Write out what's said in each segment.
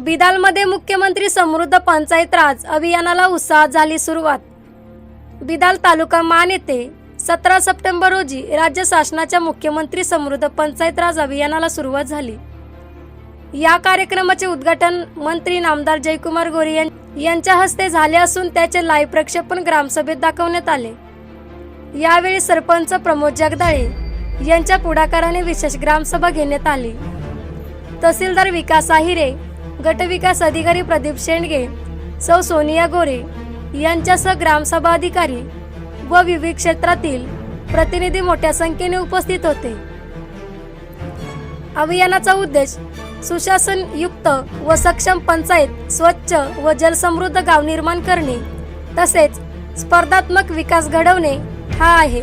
बिदालमध्ये मुख्यमंत्री समृद्ध पंचायत राज अभियानाला उत्साहात झाली सुरुवात. बिदाल तालुका मान येथे सतरा सप्टेंबर रोजी राज्य शासनाच्या मुख्यमंत्री समृद्ध पंचायत राज अभियानाला सुरुवात झाली. या कार्यक्रमाचे उद्घाटन मंत्री नामदार जयकुमार गोरे यां- यांच्या हस्ते झाले असून त्याचे लाईव्ह प्रक्षेपण ग्रामसभेत दाखवण्यात आले. यावेळी सरपंच प्रमोद जगदाळे यांच्या पुढाकाराने विशेष ग्रामसभा घेण्यात आली. तहसीलदार विकास आहिरे गटविकास अधिकारी प्रदीप शेंडगे सौ सोनिया गोरे यांच्यासह ग्रामसभा अधिकारी व विविध क्षेत्रातील प्रतिनिधी मोठ्या संख्येने उपस्थित होते. अभियानाचा उद्देश सुशासन युक्त व सक्षम पंचायत स्वच्छ व जलसमृद्ध गाव निर्माण करणे तसेच स्पर्धात्मक विकास घडवणे हा आहे.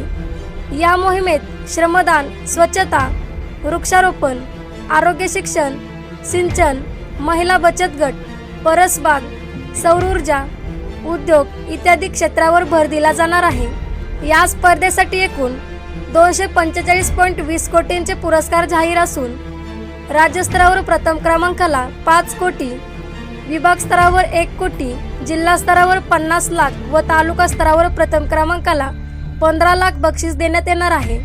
या मोहिमेत श्रमदान स्वच्छता वृक्षारोपण आरोग्य शिक्षण सिंचन महिला बचत गट परसबाग सौर ऊर्जा उद्योग इत्यादी क्षेत्रावर भर दिला जाणार आहे. या स्पर्धेसाठी एकूण दोनशे पंचेचाळीस पॉईंट वीस कोटींचे पुरस्कार जाहीर असून राज्यस्तरावर प्रथम क्रमांकाला पाच कोटी विभाग स्तरावर एक कोटी जिल्हा स्तरावर पन्नास लाख व तालुका स्तरावर प्रथम क्रमांकाला पंधरा लाख बक्षीस देण्यात येणार आहे.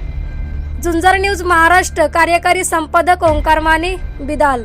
झुंजार न्यूज महाराष्ट्र कार्यकारी संपादक ओंकार माने बिदाल.